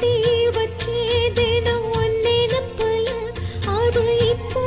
தீ வச்சே தினம் ஒன்னே பல அது இப்போ